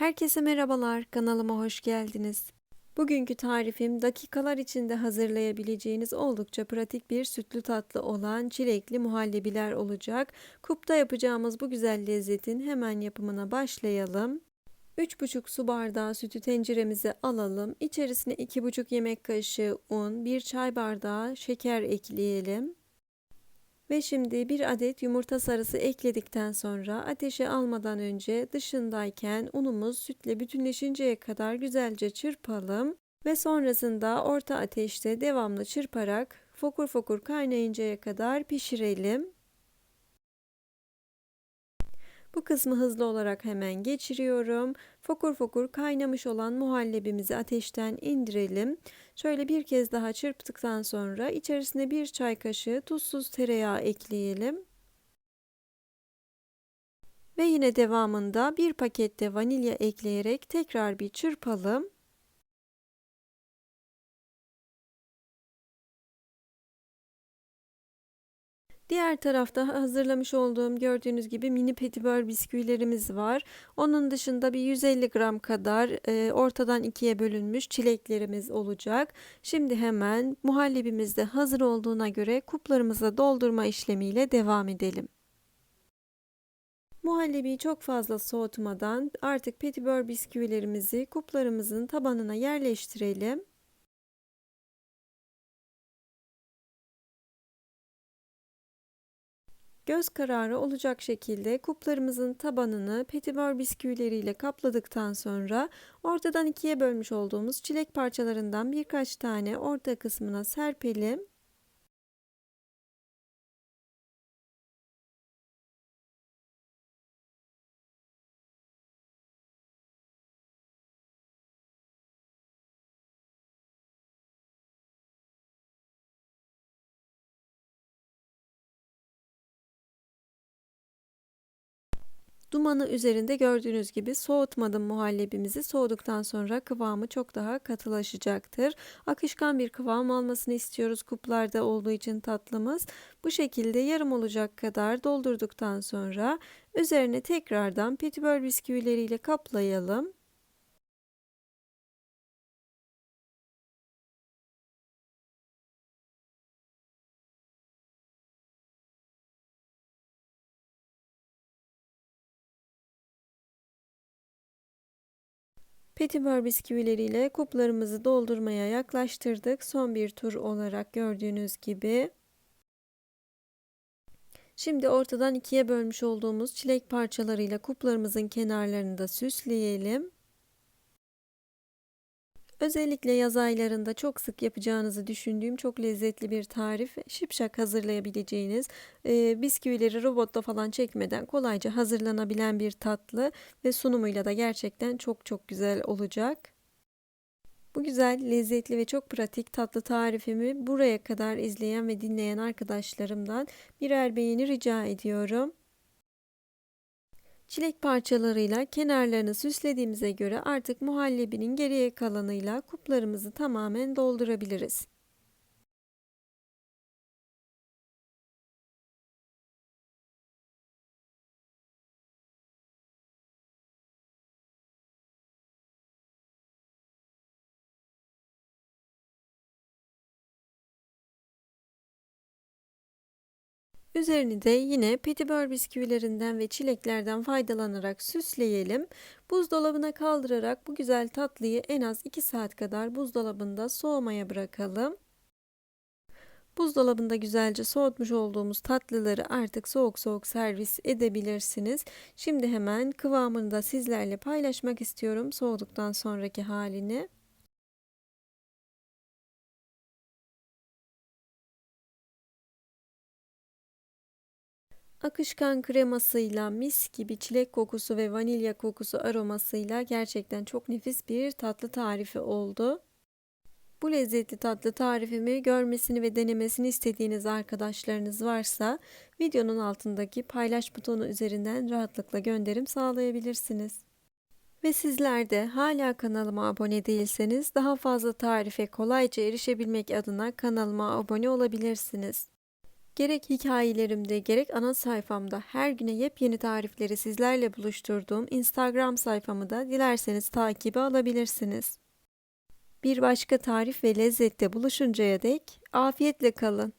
Herkese merhabalar, kanalıma hoş geldiniz. Bugünkü tarifim dakikalar içinde hazırlayabileceğiniz oldukça pratik bir sütlü tatlı olan çilekli muhallebiler olacak. Kupta yapacağımız bu güzel lezzetin hemen yapımına başlayalım. 3,5 su bardağı sütü tenceremize alalım. İçerisine 2,5 yemek kaşığı un, 1 çay bardağı şeker ekleyelim. Ve şimdi bir adet yumurta sarısı ekledikten sonra ateşe almadan önce dışındayken unumuz sütle bütünleşinceye kadar güzelce çırpalım. Ve sonrasında orta ateşte devamlı çırparak fokur fokur kaynayıncaya kadar pişirelim. Bu kısmı hızlı olarak hemen geçiriyorum. Fokur fokur kaynamış olan muhallebimizi ateşten indirelim. Şöyle bir kez daha çırptıktan sonra içerisine bir çay kaşığı tuzsuz tereyağı ekleyelim. Ve yine devamında bir pakette vanilya ekleyerek tekrar bir çırpalım. Diğer tarafta hazırlamış olduğum gördüğünüz gibi mini petibör bisküvilerimiz var. Onun dışında bir 150 gram kadar e, ortadan ikiye bölünmüş çileklerimiz olacak. Şimdi hemen muhallebimiz de hazır olduğuna göre kuplarımıza doldurma işlemiyle devam edelim. Muhallebiyi çok fazla soğutmadan artık petibör bisküvilerimizi kuplarımızın tabanına yerleştirelim. Göz kararı olacak şekilde kuplarımızın tabanını petibör bisküvileriyle kapladıktan sonra ortadan ikiye bölmüş olduğumuz çilek parçalarından birkaç tane orta kısmına serpelim. Dumanı üzerinde gördüğünüz gibi soğutmadım muhallebimizi. Soğuduktan sonra kıvamı çok daha katılaşacaktır. Akışkan bir kıvam almasını istiyoruz kuplarda olduğu için tatlımız. Bu şekilde yarım olacak kadar doldurduktan sonra üzerine tekrardan petibör bisküvileriyle kaplayalım. Petibör bisküvileriyle kuplarımızı doldurmaya yaklaştırdık. Son bir tur olarak gördüğünüz gibi. Şimdi ortadan ikiye bölmüş olduğumuz çilek parçalarıyla kuplarımızın kenarlarını da süsleyelim. Özellikle yaz aylarında çok sık yapacağınızı düşündüğüm çok lezzetli bir tarif. Şipşak hazırlayabileceğiniz, e, bisküvileri robotta falan çekmeden kolayca hazırlanabilen bir tatlı ve sunumuyla da gerçekten çok çok güzel olacak. Bu güzel, lezzetli ve çok pratik tatlı tarifimi buraya kadar izleyen ve dinleyen arkadaşlarımdan birer beğeni rica ediyorum. Çilek parçalarıyla kenarlarını süslediğimize göre artık muhallebinin geriye kalanıyla kuplarımızı tamamen doldurabiliriz. Üzerini de yine petibör bisküvilerinden ve çileklerden faydalanarak süsleyelim. Buzdolabına kaldırarak bu güzel tatlıyı en az 2 saat kadar buzdolabında soğumaya bırakalım. Buzdolabında güzelce soğutmuş olduğumuz tatlıları artık soğuk soğuk servis edebilirsiniz. Şimdi hemen kıvamını da sizlerle paylaşmak istiyorum soğuduktan sonraki halini. Akışkan kremasıyla mis gibi çilek kokusu ve vanilya kokusu aromasıyla gerçekten çok nefis bir tatlı tarifi oldu. Bu lezzetli tatlı tarifimi görmesini ve denemesini istediğiniz arkadaşlarınız varsa videonun altındaki paylaş butonu üzerinden rahatlıkla gönderim sağlayabilirsiniz. Ve sizler de hala kanalıma abone değilseniz daha fazla tarife kolayca erişebilmek adına kanalıma abone olabilirsiniz. Gerek hikayelerimde gerek ana sayfamda her güne yepyeni tarifleri sizlerle buluşturduğum Instagram sayfamı da dilerseniz takibe alabilirsiniz. Bir başka tarif ve lezzette buluşuncaya dek afiyetle kalın.